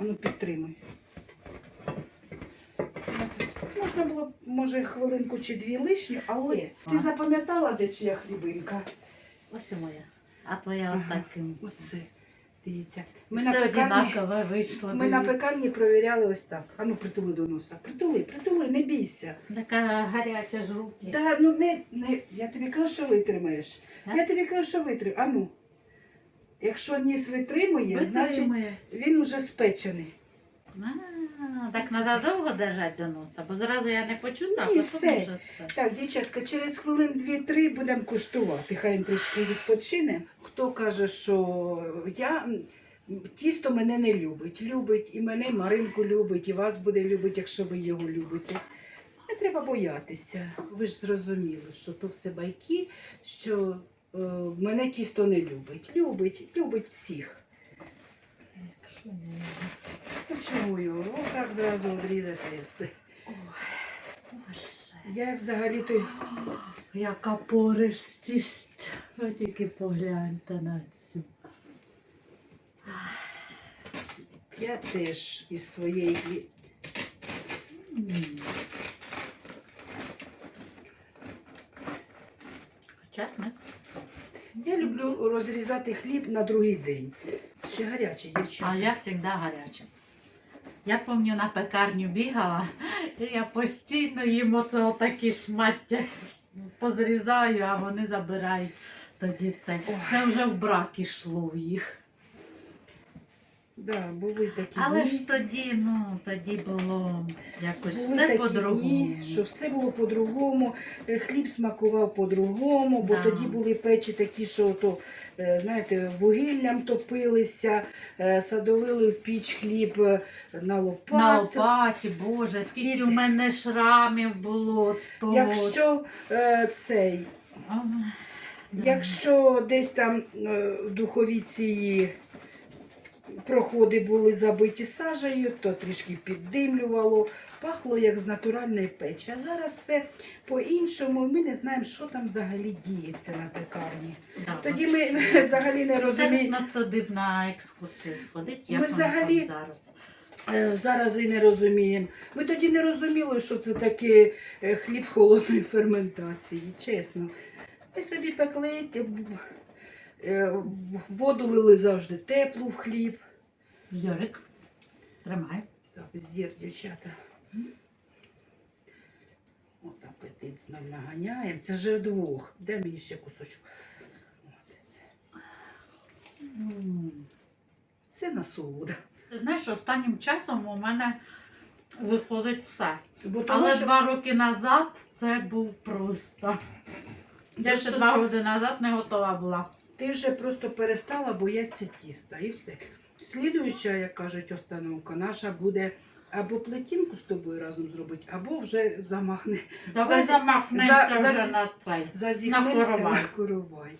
А ну підтримуй. Можна було, може, хвилинку чи дві лишню, але ти А. запам'ятала, де чия хлібинка? Ось моя. А твоя Ага. отаким. Оце. Дивіться. Ми Все на пекарні, вийшло. ми на пекарні провіряли ось так. А ну притули до носа. Притули, притули, не бійся. Така гаряча ж руки. Да, ну не, не, я тобі кажу, що витримаєш. А? Я тобі кажу, що витримаєш. А ну. Якщо ніс витримує, значить Витримує. він уже спечений. А, так треба довго держати до носа, бо зразу я не почувствувала, Ні, потім все. вже це. Так, дівчатка, через хвилин 2-3 будемо куштувати. Хай він трішки відпочине. Хто каже, що я м, тісто мене не любить. Любить і мене, і Маринку любить, і вас буде любить, якщо ви його любите. Не треба боятися. Ви ж зрозуміли, що то все байки, що мене тісто не любить. Любить, любить всіх. Ну, Чому його? Отак зразу відрізати і все. Я взагалі то. яка пористість. Ви тільки погляньте на цю. Я теж із своєї М. Чесник. Я люблю розрізати хліб на другий день. Ще гарячий, А я завжди гаряча. Я пам'ятаю, на пекарню бігала, і я постійно їм оце отакі шмаття позрізаю, а вони забирають тоді це. Це вже в брак ішло в їх. Да, були такі Але дні, ж тоді, ну, тоді було якось були все такі по-другому. дні, що все було по-другому, е, хліб смакував по-другому, бо Да. тоді були печі такі, що то, е, знаєте, вугіллям топилися, е, садовили в піч хліб е, на лопату. На лопаті, Боже, скільки у мене шрамів було. То... Якщо е, цей А, да. Якщо десь там е, в духовіці проходи були забиті сажею, то трішки піддимлювало, пахло як з натуральної печі. А зараз все по-іншому. Ми не знаємо, що там взагалі діється на пекарні. Да, Тоді ми взагалі не розуміємо. туди б на екскурсію сходить, Ми як воно взагалі- там зараз. Е, Зараз і не розуміємо. Ми тоді не розуміли, що це таке е, хліб холодної ферментації, чесно. Ми собі пекли, ті б- воду лили завжди теплу в хліб. Йорик, тримай. Так, зір, дівчата. От апетит знов наганяємо. Це вже двох. Де мені ще кусочок? От це. Це насолода. Ти знаєш, останнім часом у мене виходить все. Бо тому, Але що два роки назад це був просто. Я ще два роки назад не готова була. Ти вже просто перестала боятися тіста і все. Слідуюча, як кажуть, установка наша буде або плетінку з тобою разом зробити, або вже замахне. Давай За- замахнемося за- вже за- на цей. Зазігнемося коровай. на коровай.